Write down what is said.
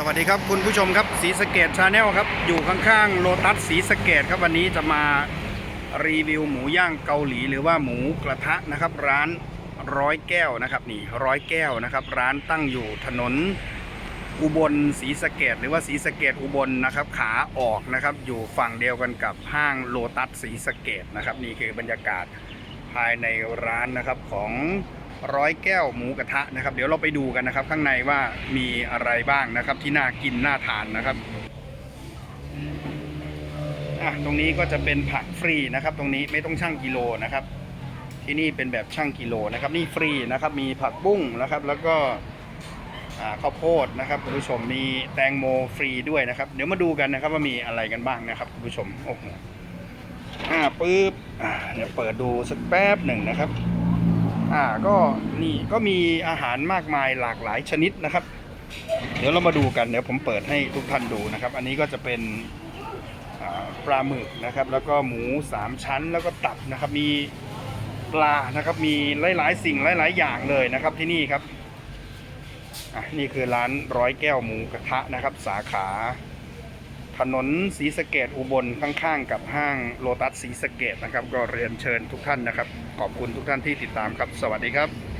สวัสดีครับคุณผู้ชมครับสีสเกตชาแนลครับ อยู่ข้างๆโลตัสสีสเกตครับวันนี้จะมารีวิวหมูย่างเกาหลี หรือว่าหมูกระทะนะครับ ร้านร้อยแก้วนะครับนี่ร้อยแก้วนะครับ ร้านตั้งอยู่ถนนอุบลศรีสะเกดหรือว่าศรีสะเกดอุบลนะครับ ขาออกนะครับ อยู่ฝั่งเดียวกันกับห้างโลตัสศรีสะเกดนะครับ นี่คือบรรยากาศภายในร้านนะครับของ ร้อยแก้วหมูกระทะนะครับ เดี๋ยวเราไปดูกันนะครับ ข้างในว่ามีอะไรบ้างนะครับ ที่น่ากินน่าทานนะครับอะตรงนี้ก็จะเป็นผักฟรีนะครับ ตรงนี้ไม่ต้องชั่งกิโลนะครับ ที่นี่เป็นแบบชั่งกิโลนะครับ นี่ฟรีนะครับ มีผักบุ้งนะครับ แล้วก็ข้าวโพดนะครับคุณผู้ชมมีแตงโมฟรีด้วยนะครับ เดี๋ยวมาดูกันนะครับว่ามีอะไรกันบ้างนะครับคุณผู้ชมโอ้โหอ่าปึ๊บเดี๋ยวเปิดดูสักแป๊บหนึ่งนะครับ อ่าก็นี่ก็มีอาหารมากมายหลากหลายชนิดนะครับ เดี๋ยวเรามาดูกันเดี๋ยวผมเปิดให้ทุกท่านดูนะครับ อันนี้ก็จะเป็นปลาหมึกนะครับ แล้วก็หมูสามชั้นแล้วก็ตับนะครับ มีปลานะครับ มีหลายๆสิ่งหลายๆอย่างเลยนะครับที่นี่ครับอะนี่คือร้านร้อยแก้วหมูกระทะนะครับ สาขา ถนนศรีสะเกดอุบลข้างๆ กับห้างโลตัสศรีสะเกดนะครับ ก็เรียนเชิญทุกท่านนะครับ ขอบคุณทุกท่านที่ติดตามครับ สวัสดีครับ